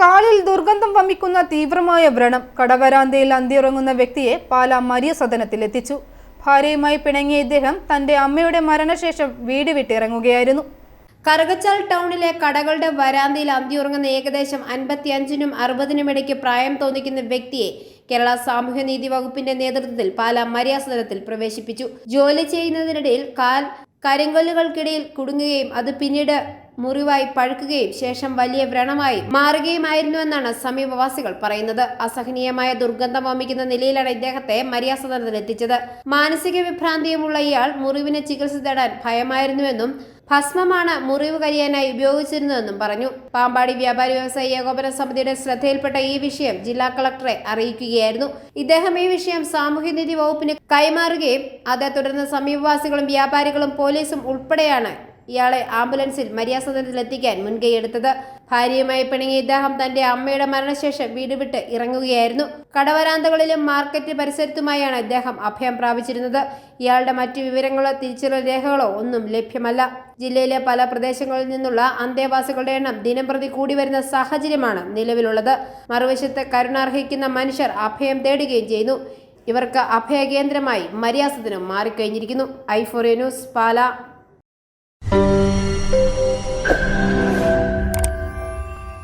കാലിൽ ദുർഗന്ധം വമിക്കുന്ന തീവ്രമായ വ്രണം. കടവരാന്തയിൽ അന്തിയുറങ്ങുന്ന വ്യക്തിയെ പാല മരിയ സദനത്തിൽ എത്തിച്ചു. ഭാര്യയുമായി പിണങ്ങിയ ഇദ്ദേഹം തന്റെ അമ്മയുടെ മരണശേഷം വീട് വിട്ടിറങ്ങുകയായിരുന്നു. കറുകച്ചാൽ ടൗണിലെ കടകളുടെ വരാന്തയിൽ അന്തിയുറങ്ങുന്ന ഏകദേശം അൻപത്തിയഞ്ചിനും അറുപതിനും ഇടയ്ക്ക് പ്രായം തോന്നിക്കുന്ന വ്യക്തിയെ കേരള സാമൂഹ്യനീതി വകുപ്പിന്റെ നേതൃത്വത്തിൽ പാല മര്യാസദനത്തിൽ പ്രവേശിപ്പിച്ചു. ജോലി ചെയ്യുന്നതിനിടയിൽ കാൽ കരിങ്കല്ലുകൾക്കിടയിൽ കുടുങ്ങുകയും അത് പിന്നീട് മുറിവായി പഴുക്കുകയും ശേഷം വലിയ വ്രണമായി മാറുകയുമായിരുന്നുവെന്നാണ് സമീപവാസികൾ പറയുന്നത്. അസഹനീയമായ ദുർഗന്ധം വമിക്കുന്ന നിലയിലാണ് ഇദ്ദേഹത്തെ മരിയ സദനത്തിലെത്തിച്ചത്. മാനസിക വിഭ്രാന്തിയുമുള്ള ഇയാൾ മുറിവിനെ ചികിത്സ തേടാൻ ഭയമായിരുന്നുവെന്നും ഭസ്മമാണ് മുറിവ് കരിയാനായി ഉപയോഗിച്ചിരുന്നതെന്നും പറഞ്ഞു. പാമ്പാടി വ്യാപാരി വ്യവസായി ഏകോപന സമിതിയുടെ ശ്രദ്ധയിൽപ്പെട്ട ഈ വിഷയം ജില്ലാ കളക്ടറെ അറിയിക്കുകയായിരുന്നു. ഇദ്ദേഹം ഈ വിഷയം സാമൂഹ്യനീതി വകുപ്പിന് കൈമാറുകയും അതേ തുടർന്ന് സമീപവാസികളും വ്യാപാരികളും പോലീസും ഉൾപ്പെടെയാണ് ഇയാളെ ആംബുലൻസിൽ മര്യാസദനത്തിൽ എത്തിക്കാൻ മുൻകൈയെടുത്തത് ഭാര്യയുമായി പിണങ്ങിയ ഇദ്ദേഹം തന്റെ അമ്മയുടെ മരണശേഷം വീട് വിട്ട് ഇറങ്ങുകയായിരുന്നു. കടവരാന്തകളിലും മാർക്കറ്റ് പരിസരത്തുമായാണ് ഇദ്ദേഹം അഭയം പ്രാപിച്ചിരുന്നത്. ഇയാളുടെ മറ്റു വിവരങ്ങളോ തിരിച്ചറിയൽ രേഖകളോ ഒന്നും ലഭ്യമല്ല. ജില്ലയിലെ പല പ്രദേശങ്ങളിൽ നിന്നുള്ള അന്തേവാസികളുടെ എണ്ണം ദിനംപ്രതി കൂടി വരുന്ന സാഹചര്യമാണ് നിലവിലുള്ളത്. മറുവശത്ത് കരുണാർഹിക്കുന്ന മനുഷ്യർ അഭയം തേടുകയും ചെയ്യുന്നു ഇവർക്ക് അഭയകേന്ദ്രമായി മര്യാസത്തിനും മാറിക്കഴിഞ്ഞിരിക്കുന്നു. ഐഫോറിയ ന്യൂസ് പാല.